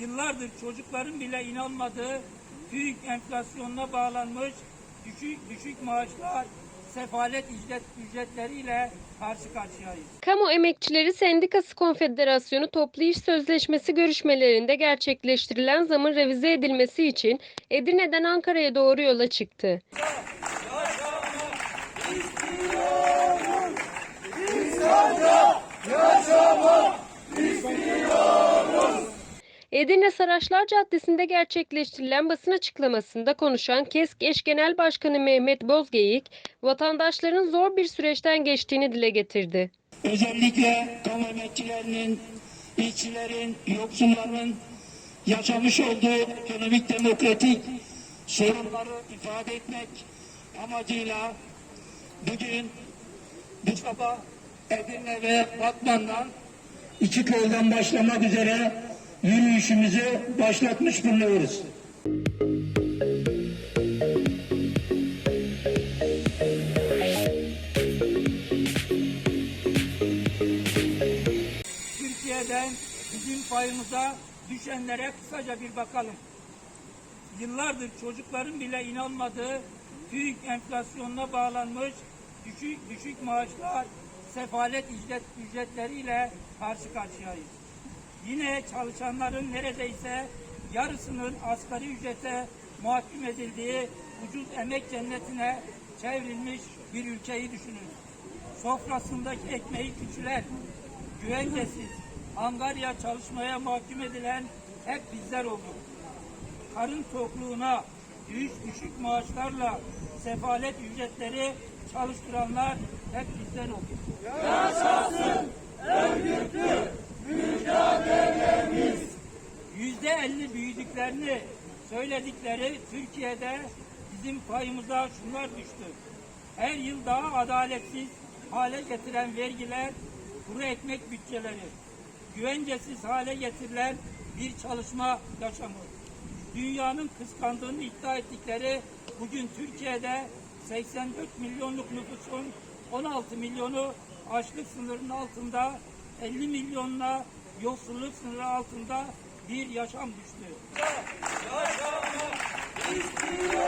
yıllardır çocukların bile inanmadığı büyük enflasyonuna bağlanmış düşük düşük maaşlar, sefalet ücret, ücretleriyle karşı karşıyayız. Kamu Emekçileri Sendikası Konfederasyonu toplu iş sözleşmesi görüşmelerinde gerçekleştirilen zamın revize edilmesi için Edirne'den Ankara'ya doğru yola çıktı. Edirne Saraçlar Caddesi'nde gerçekleştirilen basın açıklamasında konuşan KESK Eş Genel Başkanı Mehmet Bozgeyik, vatandaşların zor bir süreçten geçtiğini dile getirdi. özellikle kamu emekçilerinin, işçilerin, yoksulların yaşamış olduğu ekonomik demokratik sorunları ifade etmek amacıyla bugün bu sabah Edirne ve Batman'dan iki köyden başlamak üzere yürüyüşümüzü başlatmış bulunuyoruz. Türkiye'den bizim payımıza düşenlere kısaca bir bakalım. Yıllardır çocukların bile inanmadığı büyük enflasyonuna bağlanmış düşük düşük maaşlar, sefalet ücret, ücretleriyle karşı karşıyayız. Yine çalışanların neredeyse yarısının asgari ücrete mahkum edildiği ucuz emek cennetine çevrilmiş bir ülkeyi düşünün. Sofrasındaki ekmeği küçülen, güvencesiz, angarya çalışmaya mahkum edilen hep bizler olduk. Karın tokluğuna düşük düşük maaşlarla sefalet ücretleri çalıştıranlar hep bizler olduk. Yüzde elli büyüdüklerini söyledikleri Türkiye'de bizim payımıza şunlar düştü. Her yıl daha adaletsiz hale getiren vergiler, kuru ekmek bütçeleri, güvencesiz hale getirilen bir çalışma yaşamı. Dünyanın kıskandığını iddia ettikleri bugün Türkiye'de 84 milyonluk nüfusun 16 milyonu açlık sınırının altında, 50 milyonla yoksulluk sınırı altında bir yaşam düştü. Yaşama! İstiyor!